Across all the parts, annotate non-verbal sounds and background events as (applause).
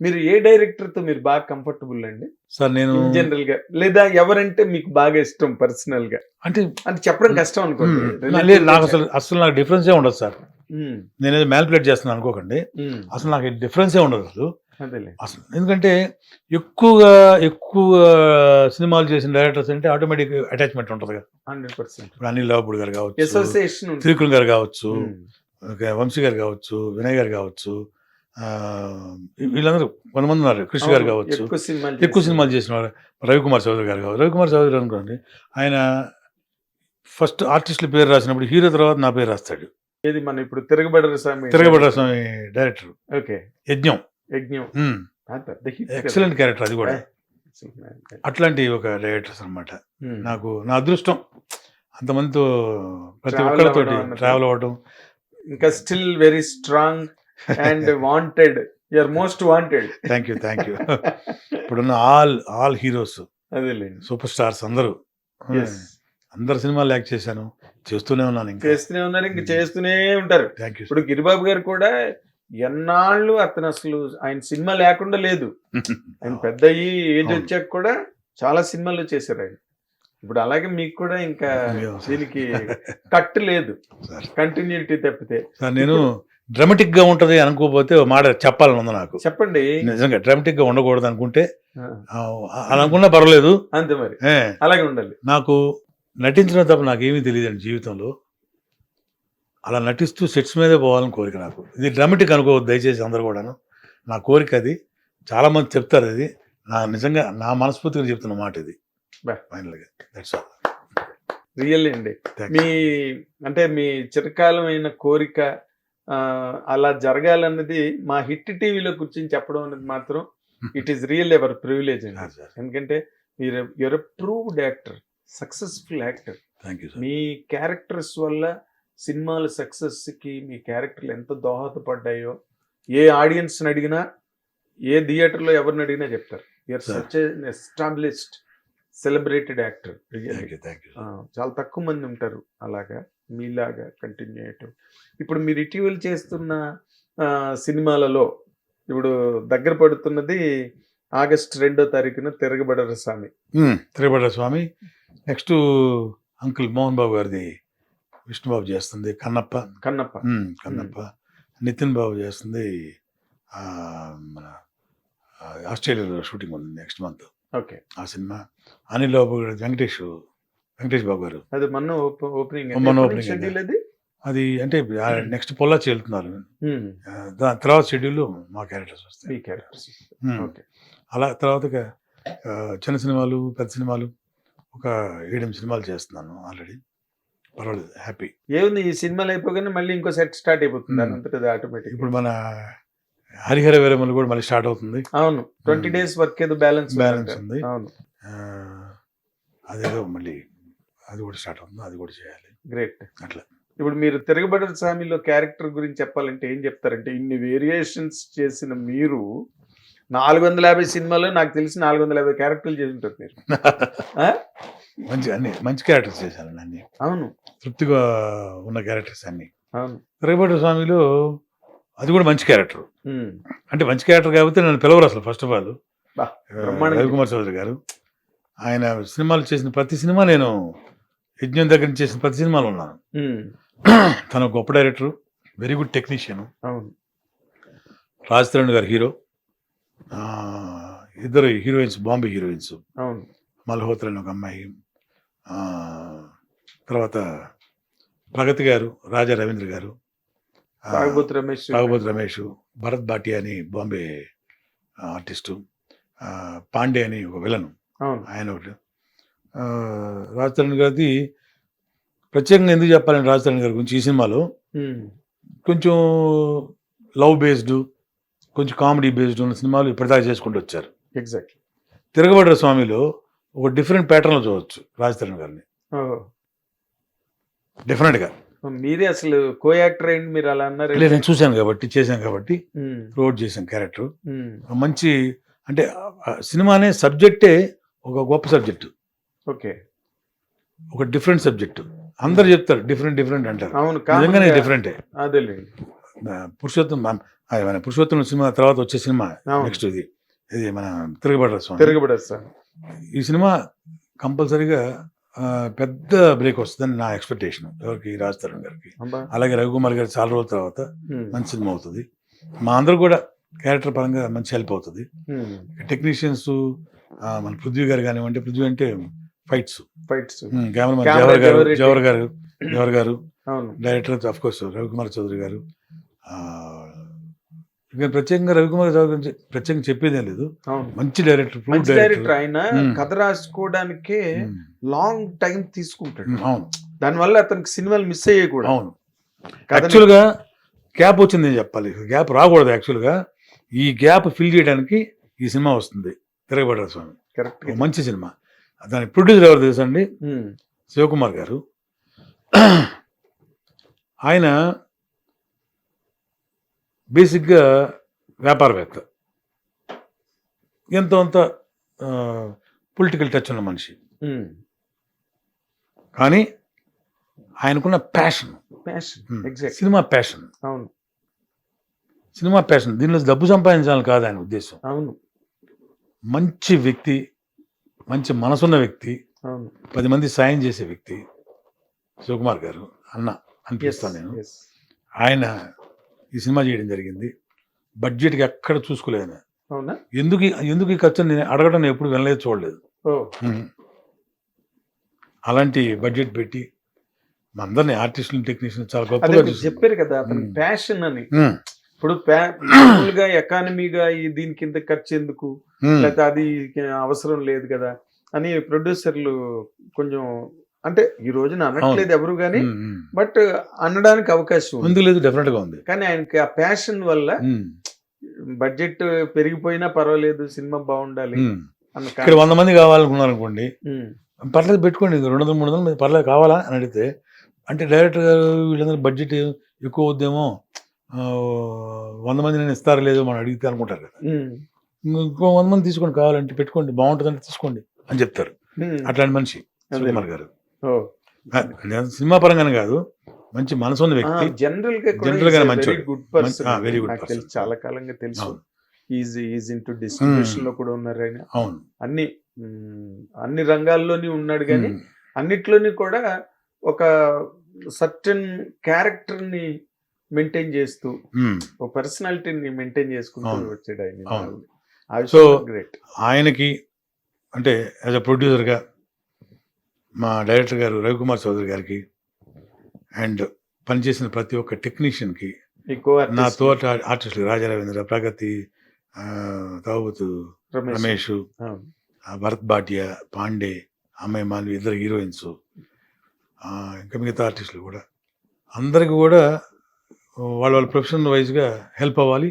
మీరు ఏ డైరెక్టర్తో మీరు బాగా కంఫర్టబుల్ అండి? సార్ నేను జనరల్గా. లేదా ఎవరంటే మీకు బాగా ఇష్టం పర్సనల్గా? అంటే అంటే చెప్పడం కష్టం అనుకోండి. నాకు అసలు అసలు నాకు డిఫరెన్సే ఉండదు సార్. నేను మ్యానిపులేట్ చేస్తున్నాను అనుకోకండి. అసలు నాకు డిఫరెన్సే ఉండదు అసలు. అసలు ఎందుకంటే ఎక్కువగా ఎక్కువ సినిమాలు చేసిన డైరెక్టర్స్ అంటే ఆటోమేటిక్ అటాచ్మెంట్ ఉంటుంది కదా. Hundred percent. ఇప్పుడు అనిల్ రావుపూడి గారు కావచ్చు అసోసియేషన్ త్రికుల్ గారు కావచ్చు వంశీ గారు కావచ్చు వినయ్ గారు కావచ్చు వీళ్ళందరూ కొంతమంది ఉన్నారు కృషి గారు కావచ్చు. ఎక్కువ సినిమాలు చేసిన వారు రవికుమార్ చౌదరి గారు కావచ్చు. రవికుమార్ చౌదరి అనుకోండి ఆయన ఫస్ట్ ఆర్టిస్టుల పేరు రాసినప్పుడు హీరో తర్వాత నా పేరు రాస్తాడు. ఏది మన ఇప్పుడు తిరగబడరు స్వామి? తిరగబడ్డ స్వామి డైరెక్టర్. ఓకే. యజ్ఞం. యజ్ఞం. ఎక్సలెంట్ క్యారెక్టర్ అది కూడా. Excellent. అట్లాంటి ఒక డైరెక్టర్స్ అన్నమాట. మ్మ్. నాకు నా అదృష్టం అంతమందితో ప్రతి ఒక్కరితోటి అన్నది. ట్రావెల్ అవ్వడం. ఇంకా still very strong and wanted you're most wanted thank you thank you ఇప్పుడున్న ఆల్ ఆల్ హీరోస్ అదేలేండి. సూపర్ స్టార్స్ అందరూ. Yes. అందరు సినిమాలు యాక్ట్ చేశాను. చేస్తూనే ఉన్నాను ఇంకా. చేస్తూనే ఉన్నారు ఇంక చేస్తూనే ఉంటారు. థ్యాంక్ యూ ఇప్పుడు గిరిబాబు గారు కూడా ఎన్నాళ్ళు అతను అసలు ఆయన సినిమా లేకుండా లేదు. (laughs) ఆయన పెద్ద ఏజ్. వచ్చాక కూడా చాలా సినిమాలు చేశారు ఆయన. ఇప్పుడు అలాగే మీకు కూడా ఇంకా. దీనికి (laughs) కట్ లేదు. కంటిన్యూటీ తప్పితే. నేను డ్రామాటిక్గా ఉంటది అనుకోకపోతే మాట చెప్పాలని ఉంది నాకు. చెప్పండి. నిజంగా డ్రామాటిక్గా ఉండకూడదు అనుకుంటే అలా అనుకున్నా పర్వాలేదు. అంతే మరి. అలాగే ఉండాలి. నాకు నటించడం తప్ప నాకేమీ తెలియదండి జీవితంలో. అలా నటిస్తూ సెట్స్ మీదే పోవాలని కోరిక నాకు. ఇది డ్రామాటిక్ అనుకోవద్దు దయచేసి అందరూ కూడాను. నా కోరిక అది. చాలా మంది చెప్తారు అది. నా నిజంగా నా మనస్ఫూర్తిగా చెప్తున్న మాట ఇది. ఫైనల్గా. దట్స్ ఆల్ రియల్ అండి. మీ అంటే మీ చిరకాలమైన కోరిక అలా జరగాలన్నది మా హిట్ టీవీలో కూర్చొని చెప్పడం అనేది మాత్రం (laughs) it is real ever privilege అండి. ఎందుకంటే మీరు you're proved actor successful actor thank you sir me characters వల్ల సినిమాల సక్సెస్కి మీ క్యారెక్టర్లు ఎంత దోహదపడ్డాయో ఏ ఆడియన్స్ అడిగినా ఏ థియేటర్లో ఎవరిని అడిగినా చెప్తారు. You're. Such established celebrated actor చాలా తక్కువ మంది ఉంటారు అలాగా. మీలాగా కంటిన్యూ చేయటం. ఇప్పుడు మీరు ఇటీవల చేస్తున్న సినిమాలలో ఇప్పుడు దగ్గర పడుతున్నది ఆగస్ట్ రెండో తారీఖున తిరగబడర స్వామి. త్రిపడ స్వామి. నెక్స్ట్ అంకుల్ మోహన్ బాబు గారిది విష్ణుబాబు చేస్తుంది కన్నప్ప. కన్నప్ప. కన్నప్ప. నితిన్ బాబు చేస్తుంది మన ఆస్ట్రేలియాలో షూటింగ్ ఉంది నెక్స్ట్ మంత్. ఓకే. ఆ సినిమా. అనిల్ బాబు వెంకటేష్ వెంకటేష్ బాబు గారు. అది మొన్న ఓప- ఓపెనింగ్ మొన్న ఓపెనింగ్ షెడ్యూల్ అది? అది అంటే నెక్స్ట్ పొల్లాచి వెళ్తున్నారు. ఆ, దాని తర్వాత షెడ్యూల్ మా క్యారెక్టర్స్ మీ వస్తాయి క్యారెక్టర్స్. ఉమ్. ఓకే. అలా తర్వాత చిన్న సినిమాలు పెద్ద సినిమాలు ఒక ఏడెనిమిది సినిమాలు చేస్తున్నాను ఆల్రెడీ. పర్వాలేదు హ్యాపీ. ఏముంది ఈ సినిమాలు అయిపోగానే మళ్ళీ ఇంకో సెట్ స్టార్ట్ అయిపోతుంది. అంతటా ఆటోమేటిక్ ఇప్పుడు మన హరిహర వీరమలు కూడా మళ్ళీ స్టార్ట్ అవుతుంది. అవును. ట్వంటీ. డేస్ వర్క్ ఏదో బ్యాలెన్స్ Balance ఉంది. అవును. అదేదో మళ్ళీ అది కూడా స్టార్ట్ అవుతుంది అది కూడా చేయాలి. గ్రేట్. అట్లా. ఇప్పుడు మీరు తిరగబడిన స్వామిలో క్యారెక్టర్ గురించి చెప్పాలంటే ఏం చెప్తారంటే ఇన్ని వేరియేషన్స్ చేసిన మీరు నాలుగు వందల యాభై సినిమాలో నాకు తెలిసి నాలుగు వందల యాభై క్యారెక్టర్లు చేసి ఉంటారు మీరు? (laughs) మంచి అన్ని మంచి క్యారెక్టర్స్ చేశాను అన్ని అవును. తృప్తిగా ఉన్న క్యారెక్టర్స్ అన్ని. అవును. రేపటి స్వామిలో అది కూడా మంచి క్యారెక్టర్. అంటే మంచి క్యారెక్టర్ కాబట్టి నన్ను పిలవరు అసలు first of all Ravikumar Chowdary గారు. ఆయన సినిమాలు చేసిన ప్రతి సినిమా నేను యజ్ఞం దగ్గర నుంచి చేసిన ప్రతి సినిమాలో ఉన్నాను. తను గొప్ప డైరెక్టర్ వెరీ గుడ్ టెక్నీషియన్. అవును. రాజ్ తరుణ్ గారు హీరో. ఇద్దరు హీరోయిన్స్ బాంబే హీరోయిన్స్. అవును. మల్హోత్రా అని ఒక అమ్మాయి. తర్వాత ప్రగతి గారు రాజా రవీంద్ర గారు. తాగబోతు రమేష్. రమేష్ భరత్ భాటియా అని బాంబే ఆర్టిస్టు. పాండే అని ఒక విలను. ఆయన ఒకటి రాజ్ తరుణ్ గారిది ప్రత్యేకంగా ఎందుకు చెప్పాలని రాజ్ తరుణ్ గారి గురించి ఈ సినిమాలో. కొంచెం లవ్ బేస్డ్ కొంచెం కామెడీ బేస్డ్ ఉన్న సినిమాలు ఇప్పటిదాకా చేసుకుంటూ వచ్చారు ఎగ్జాక్ట్లీ తిరగబడ్డ స్వామిలో ఒక డిఫరెంట్ ప్యాటర్న్లో చూడవచ్చు రాజ్ తరుణ్ గారిని ఓ. డెఫినెట్గా మీరే అసలు కో యాక్టర్ అయింది మీరు అలా అన్నారు నేను చూశాను కాబట్టి చేశాను కాబట్టి. రోడ్ చేశాను క్యారెక్టర్. మంచి అంటే ఆ సినిమా అనే సబ్జెక్టే ఒక గొప్ప సబ్జెక్టు ఓకే. ఒక డిఫరెంట్ సబ్జెక్టు అందరు చెప్తారు డిఫరెంట్ డిఫరెంట్ అంటారు. అవును నిజంగానే డిఫరెంటే అదేలేండి పురుషోత్తం మన- పురుషోత్తమ సినిమా తర్వాత వచ్చే సినిమా. నెక్స్ట్ ఇది. ఇది మన తిరగబడ్డ స్వామి. ఈ సినిమా కంపల్సరీగా పెద్ద బ్రేక్ వస్తుందని నా ఎక్స్పెక్టేషన్ ఎవరికి? రాజ్ తరుణ్ గారికి. అలాగే రవికుమార్ గారి చాలా రోజుల తర్వాత మంచి సినిమా అవుతుంది. మా అందరూ కూడా క్యారెక్టర్ పరంగా మంచి హెల్ప్ అవుతుంది. టెక్నీషియన్స్ మన పృథ్వీ గారు కానివ్వండి పృథ్వీ అంటే ఫైట్స్. ఫైట్స్. జవహర్ గారు జవహర్ గారు జవహర్ గారు అవును. Director of course Ravikumar Chowdary గారు. ప్రత్యేకంగా రవికుమార్ చౌదరి గురించి ప్రత్యేకంగా చెప్పేదేం లేదు. మంచి డైరెక్టర్ మంచి డైరెక్టర్. ఆయన. కథ రాసుకోవడానికే లాంగ్ టైం తీసుకుంటాడు. అవును. దానివల్ల అతనికి సినిమాలు మిస్ అయ్యాయి కూడా అవును యాక్చువల్గా గ్యాప్ వచ్చింది నేను చెప్పాలి. గ్యాప్ రాకూడదు యాక్చువల్గా. ఈ గ్యాప్ ఫిల్ చేయడానికి ఈ సినిమా వస్తుంది. తిరగబడ్డ స్వామి. మంచి సినిమా. దాని ప్రొడ్యూసర్ ఎవరు తెలుసా అండి ఉమ్, శివకుమార్ గారు. ఆయన బేసిక్గా వ్యాపారవేత్త. ఎంతో అంత పొలిటికల్ టచ్ ఉన్న మనిషి. కానీ ఆయనకున్న ప్యాషన్ exact. సినిమా ప్యాషన్ అవును. సినిమా ప్యాషన్ దీనిలో డబ్బు సంపాదించాలని కాదు ఆయన ఉద్దేశం. అవును. మంచి వ్యక్తి మంచి మనసున్న వ్యక్తి పది మంది సాయం చేసే వ్యక్తి శివకుమార్ గారు అన్న అనిపిస్తాను నేను. ఆయన ఈ సినిమా చేయడం జరిగింది. బడ్జెట్కి ఎక్కడ చూసుకోలేదు ఆయన. ఎందుకు ఎందుకు ఈ ఖర్చు నేను అడగడం ఎప్పుడు వినలేదు చూడలేదు. అలాంటి బడ్జెట్ పెట్టి అందరిని ఆర్టిస్టులు టెక్నీషియన్ చాలా చూస్తున్నారు. చెప్పారు కదా. ప్యాషన్ అని. ఇప్పుడు మామూలుగా ఎకానమీగా ఈ దీని కింద ఖర్చు ఎందుకు లేకపోతే అది అవసరం లేదు కదా అని ప్రొడ్యూసర్లు కొంచెం అంటే ఈ రోజున అనట్లేదు ఎవరు కానీ. బట్ అనడానికి అవకాశం ఉంది. లేదు డెఫినెట్గా ఉంది. కానీ ఆయనకి ఆ ప్యాషన్ వల్ల బడ్జెట్ పెరిగిపోయినా పర్వాలేదు సినిమా బాగుండాలి ఇక్కడ వంద మంది కావాలనుకున్నారు అనుకోండి పర్లేదు పెట్టుకోండి రెండు వందలు మూడు వందలు మంది పర్లేదు కావాలా అని అడిగితే అంటే డైరెక్టర్ గారు వీళ్ళందరూ బడ్జెట్ ఎక్కువ అవుద్దేమో ఆ, వంద మంది నేను ఇస్తారో లేదో మనం అడిగితే అనుకుంటారు కదా. ఇంకో వంద మంది తీసుకోండి కావాలంటే పెట్టుకోండి బాగుంటుందంటే తీసుకోండి అని చెప్తారు. అట్లాంటి మనిషి. సుకుమార్ గారు. సినిమా పరంగానే కాదు మంచి మనసు ఉన్న వ్యక్తి. జనరల్గా గానే వెరీ మంచోడు. గుడ్ పర్సన్ మంచి- నాకు person. తెలుసు చాలా కాలంగా తెలుసు. ఈజీ ఈజ్ ఇంటూ డిస్ట్రిబ్యూషన్లో కూడా ఉన్నారు ఆయన. అవును. అన్ని అన్ని రంగాల్లోని ఉన్నాడు కానీ అన్నిట్లోని కూడా ఒక సర్టన్ క్యారెక్టర్ని మెయింటైన్ చేస్తూ. ఒక పర్సనాలిటీని మెయింటైన్ చేసుకుంటూ. వచ్చాడు ఆయన. సో గ్రేట్ ఆయనకి అంటే యాజ్ అ ప్రొడ్యూసర్గా మా డైరెక్టర్ గారు రవికుమార్ చౌదరి గారికి అండ్ పనిచేసిన ప్రతి ఒక్క టెక్నీషియన్కి ఎక్కువ నా తోట ఆర్టిస్టులు రాజా రవీంద్ర ప్రగతి తావూతు రమేష్ భరత్ భాటియా పాండే అమ్మాయి మాల్వి ఇద్దరు హీరోయిన్స్ ఇంకా మిగతా ఆర్టిస్టులు కూడా అందరికి కూడా వాళ్ళ వాళ్ళ ప్రొఫెషనల్ వైజ్గా హెల్ప్ అవ్వాలి.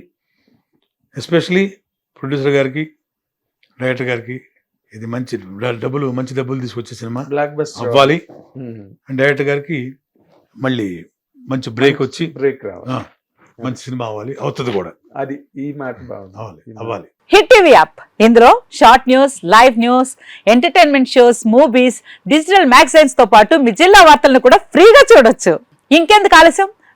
ఎస్పెషలీ ప్రొడ్యూసర్ గారికి డైరెక్టర్ గారికి ఇది మంచి డబ్బులు మంచి డబ్బులు తీసుకొచ్చే సినిమా బ్లాక్ బస్టర్ అవ్వాలి. అండ్ డైరెక్టర్ గారికి మళ్ళీ మంచి బ్రేక్ వచ్చి బ్రేక్ రావాలి. మంచి సినిమా అవ్వాలి. అవుతుంది కూడా. అది ఈ మాట బాగుంది అవ్వాలి ఈ మాట. అవ్వాలి. Hit TV app. ఇందులో short news live news entertainment shows movies digital మ్యాగజైన్స్తో పాటు మీ జిల్లా వార్తలను కూడా ఫ్రీగా చూడొచ్చు. ఇంకెందుకు ఆలస్యం?